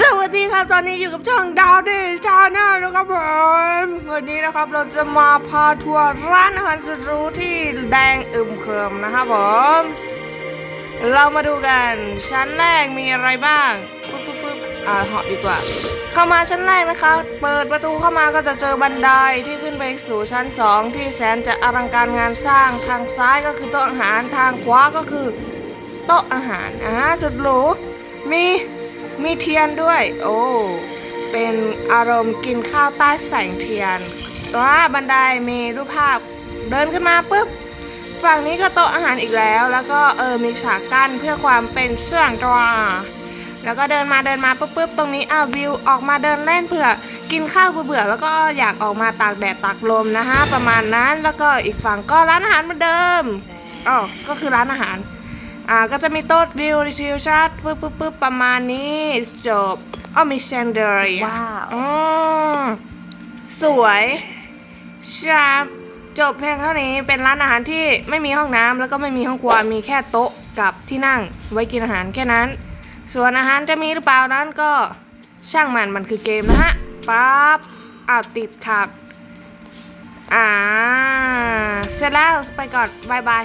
สวัสดีครับตอนนี้อยู่กับช่องดาวเดย์ชาแนลนะครับผมวันนี้นะครับเราจะมาพาทัวร์ร้านอาหารสุดหรูที่แดงอึมเคริมนะครับผมเรามาดูกันชั้นแรกมีอะไรบ้างปุ๊บปุ๊บปุ๊บอ่าเหาะดีกว่า เข้ามาชั้นแรกนะคะ เปิดประตูเข้ามาก็จะเจอบันไดที่ขึ้นไปสู่ชั้นสองที่แสนจะอลังการงานสร้างทางซ้ายก็คือโต๊ะอาหารทางขวาก็คือ โต๊ะอาหารอ่าสุดหรูมี มีเทียนด้วย โอ้ เป็นอารมณ์กินข้าวใต้แสงเทียนว่าบันไดมีรูปภาพเดินขึ้นมาปุ๊บ ฝั่งนี้ก็โต๊ะอาหารอีกแล้ว แล้วก็เออมีฉากกั้นเพื่อความเป็นเสื่องตัวแล้วก็เดินมาเดินมาปุ๊บปุ๊บตรงนี้อ้าววิวออกมาเดินเล่นเผื่อกินข้าวเบื่อแล้วก็อยากออกมาตากแดดตากลมนะฮะประมาณนั้นแล้วก็อีกฝั่งก็ร้านอาหารเหมือนเดิมอ๋อก็คือร้านอาหาร อ่าก็จะมีโต๊ะวิวชิลชัดปุ๊บปุ๊บปุ๊บประมาณนี้จบอ้อมีแชนเดอร์ว้าวอืมสวยชาบจบเพียงเท่านี้เป็นร้านอาหารที่ไม่มีห้องน้ำแล้วก็ไม่มีห้องครัวมีแค่โต๊ะกับที่นั่งไว้กินอาหารแค่นั้น ส่วนอาหารจะมีหรือเปล่านั้นก็ช่างมันมันคือเกมนะฮะปั๊บอ้าวติดขัดอ่า เสร็จแล้วไปก่อนบายบาย